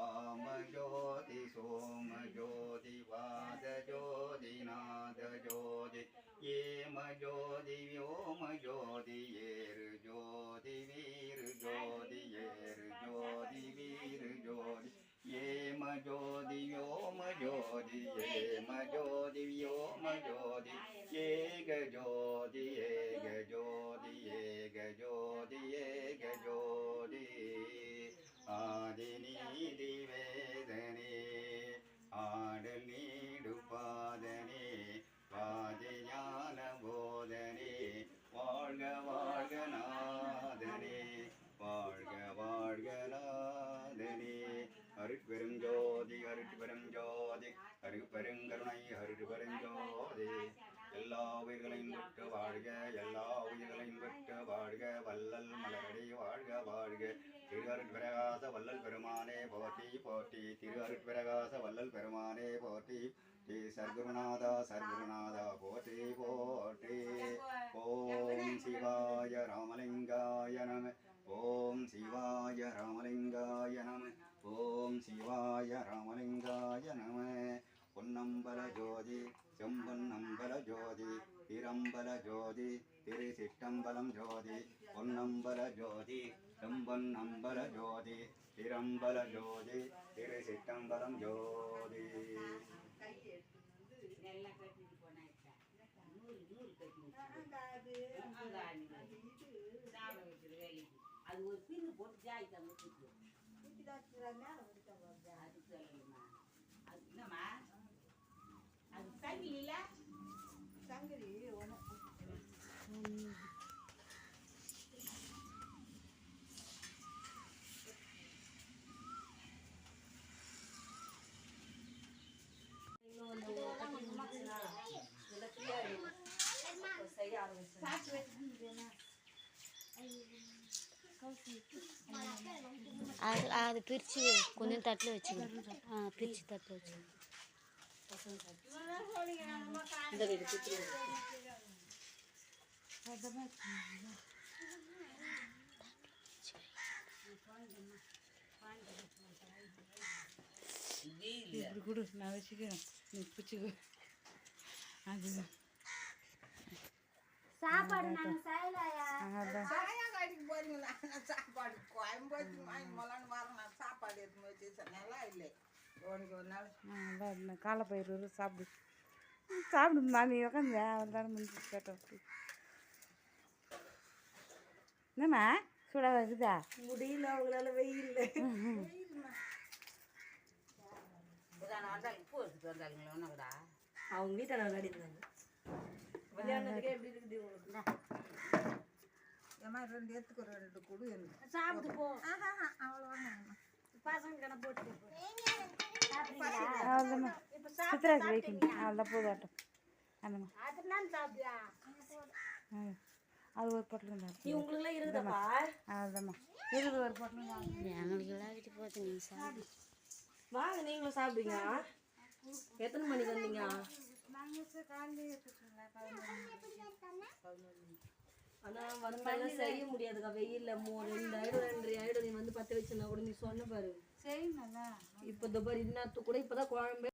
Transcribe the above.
म ज्योति सोम ज्योतिवाद ज्योतिनाद ज्योति एम ज्योति व्योम ज्योति உயிர்களையும் விட்டு வாழ்க எல்லா உயிர்களையும் விட்டு வாழ்க வல்லல் மலரடி வாழ்க வாழ்க. திருவருட்பிரகாச வல்லல் பெருமானே போட்டி போட்டி திருவருட்பிரகாச வல்லல் பெருமானே போட்டி ஸ்ரீ சர்க்குருநாதா சர்க்குருநாதா போட்டி போட்டி ஓம் சிவாய ராமலிங்காய நம ஓம் சிவாய ராமலிங்காய நம ஓம் சிவாய ராமலிங்க பொன்னம்பல ஜோதி செம்பொன்னம்பல ஜோதி திரம்பல ஜோதி திரு சிட்டம்பலம் ஜோதி பொன்னம்பல ஜோதி செம்பொன்னம்பல ஜோதி திரம்பல ஜோதி திரு சிட்டம்பலம் ஜோதி அது ஒரு பின்னு போட்டு ஜாய் தந்து அது சொல்லணுமா அது என்னம்மா அது தண்ணி இல்ல அது அது பிரித்து கொஞ்சம் தட்டில் வச்சுக்கணும். ஆ பிரித்து தட்டில் வச்சுக்கணும். இப்படி கொடு நான் வச்சுக்கிறேன். நீ அது சாப்பாடு நாங்கள் செய்யலையா? அதான். சாயங்காலத்துக்கு போறீங்களா சாப்பாடு கோயம்புத்தூர் வாங்கி மொழன்னு வரேன் நான் சாப்பாடு எடுத்து வச்சு நல்லா இல்லை. உனக்கு ஒரு நாள். காலைப்பயிறு சாப்பிடு. ம், சாப்பிடுமா நீ உட்காந்து தானே முடிஞ்சு கேட்டோம் என்னம்மா சூடாக இருக்குதா? முடியல அவங்களால வெயில். வந்தாலும் அவங்க வீட்டில் நல்லா அடிக்கிறாங்க. கல்யாணத்துக்கே எப்படி இருக்குது உங்களுக்கு? ஏமா ரெண்டு எடுத்துக்கோ ரெண்டு கொடு எனக்கு சாப்பிட்டு போ. அவ்வளோதான் பசங்க கடை போட்டு வைக்கணும் அவ்வளோதான் போதாட்டம். அதுதான் சாப்பிட்டியா? ஆ அது ஒரு பொட்டலம் தான் நீ உங்களுக்குலாம் இருக்குதாப்பா அவ்வளோதாம்மா இருக்குது ஒரு பொட்டலம் தான் எங்களுக்கு விளையாடிட்டு போகுது நீங்கள் சாப்பிடு. வாங்க நீங்களும் சாப்பிடுங்க. எத்தனை மணிக்கு வந்தீங்க? ஆனா வந்தாலும் செய்ய முடியாதுக்கா. வெயில்ல மூ ரெண்டு ஆயிடும் ரெண்டரை ஆயிடும் நீ வந்து பத்த வச்சுனா கூட நீ சொன்ன பாரு. செய்யணும்ல. இப்போ இந்த பாரு இன்னத்துக்கு கூட இப்பதான் குழம்பு